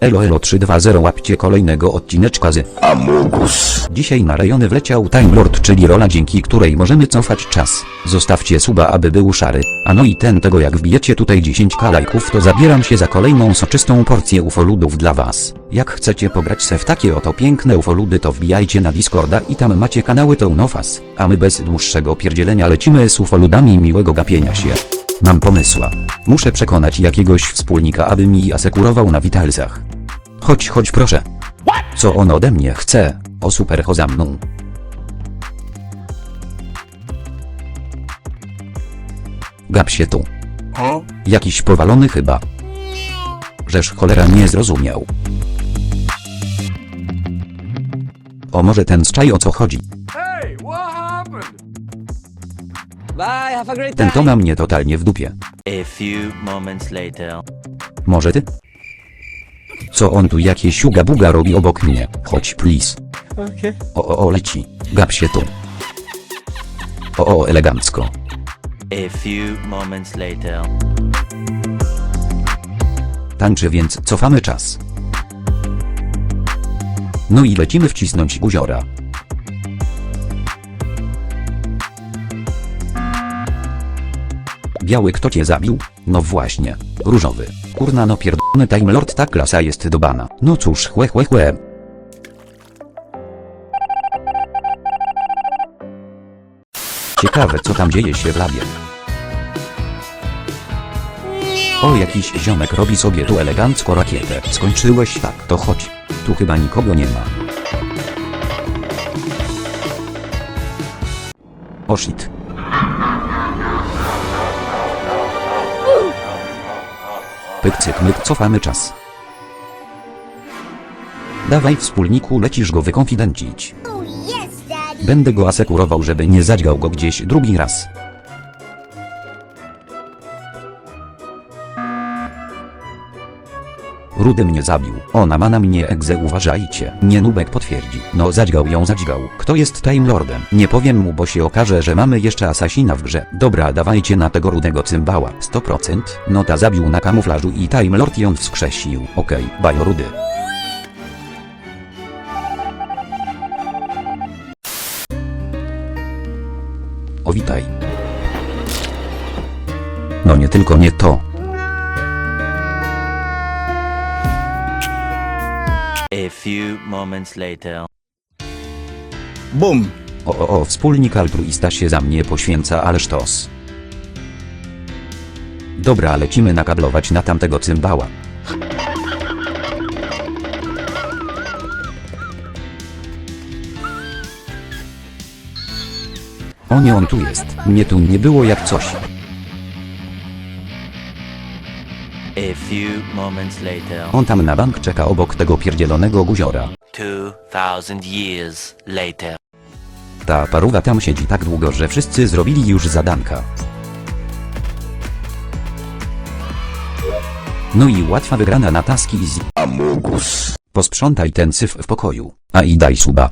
Elo elo 320 łapcie kolejnego odcineczka z Amogus. Dzisiaj na rejony wleciał Time Lord, czyli rola dzięki której możemy cofać czas. Zostawcie suba aby był szary. A no i ten tego jak wbijecie tutaj 10k lajków to zabieram się za kolejną soczystą porcję ufoludów dla was. Jak chcecie pograć se w takie oto piękne ufoludy to wbijajcie na Discorda i tam macie kanały Townofas. A my bez dłuższego pierdzielenia lecimy z ufoludami miłego gapienia się. Mam pomysła. Muszę przekonać jakiegoś wspólnika aby mi asekurował na Witalsach. Chodź chodź proszę. Co on ode mnie chce? O super ho za mną. Gap się tu. Jakiś powalony chyba. Żeż cholera nie zrozumiał. O może ten czaj o co chodzi. Ten to ma mnie totalnie w dupie. A few moments later. Może ty? Co on tu jakieś siuga buga robi obok mnie? Chodź please. O o o leci. Gap się tu. O o elegancko. A few moments later. Tańczy więc cofamy czas. No i lecimy wcisnąć guziora. Biały kto cię zabił? No właśnie. Różowy. Kurna no pierdolony Time Lord ta klasa jest do bana. No cóż chłe chłe chłe. Ciekawe co tam dzieje się w labie. O jakiś ziomek robi sobie tu elegancko rakietę. Skończyłeś tak, to chodź. Tu chyba nikogo nie ma. O shit. Pyk cyk myk cofamy czas. Dawaj wspólniku lecisz go wykonfidencić. Będę go asekurował żeby nie zadźgał go gdzieś drugi raz. Rudy mnie zabił. Ona ma na mnie egzę uważajcie. Nie nubek potwierdzi. No zadźgał ją zadźgał. Kto jest Time Lordem? Nie powiem mu bo się okaże że mamy jeszcze asasina w grze. Dobra dawajcie na tego rudego cymbała. 100%. No ta zabił na kamuflażu i Time Lord ją wskrzesił. Okej, okay, bajo rudy. O witaj. No nie tylko nie to. A few moments later. Bum. O, o, o, wspólnik altruista się za mnie poświęca, ale sztos. Dobra, lecimy nakablować na tamtego cymbała. O nie, on tu jest. Mnie tu nie było jak coś. A few moments later. On tam na bank czeka obok tego pierdzielonego guziora. Two thousand years later. Ta paruwa tam siedzi tak długo, że wszyscy zrobili już zadanka. No i łatwa wygrana na taski z... Amogus. Posprzątaj ten syf w pokoju, a i daj suba.